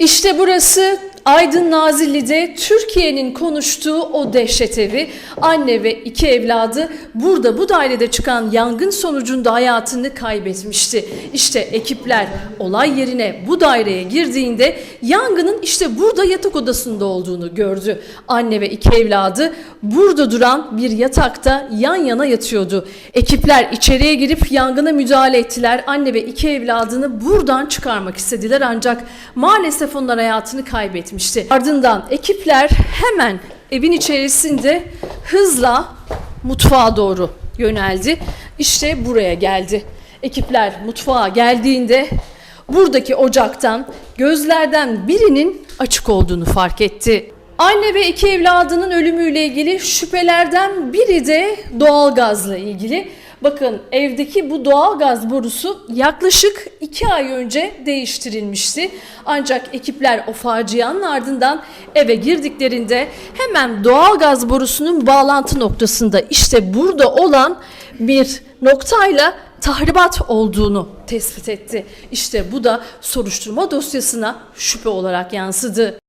İşte burası Aydın Nazilli'de Türkiye'nin konuştuğu o dehşet evi. Anne ve iki evladı burada bu dairede çıkan yangın sonucunda hayatını kaybetmişti. İşte ekipler olay yerine bu daireye girdiğinde yangının işte burada yatak odasında olduğunu gördü. Anne ve iki evladı burada duran bir yatakta yan yana yatıyordu. Ekipler içeriye girip yangına müdahale ettiler. Anne ve iki evladını buradan çıkarmak istediler ancak maalesef onlar hayatını kaybetmişti. Ardından ekipler hemen evin içerisinde hızla mutfağa doğru yöneldi. İşte buraya geldi. Ekipler mutfağa geldiğinde buradaki ocaktan gözlerden birinin açık olduğunu fark etti. Anne ve iki evladının ölümüyle ilgili şüphelerden biri de doğalgazla ilgili. Bakın evdeki bu doğalgaz borusu yaklaşık iki ay önce değiştirilmişti. Ancak ekipler o facianın ardından eve girdiklerinde hemen doğalgaz borusunun bağlantı noktasında işte burada olan bir noktayla tahribat olduğunu tespit etti. İşte bu da soruşturma dosyasına şüphe olarak yansıdı.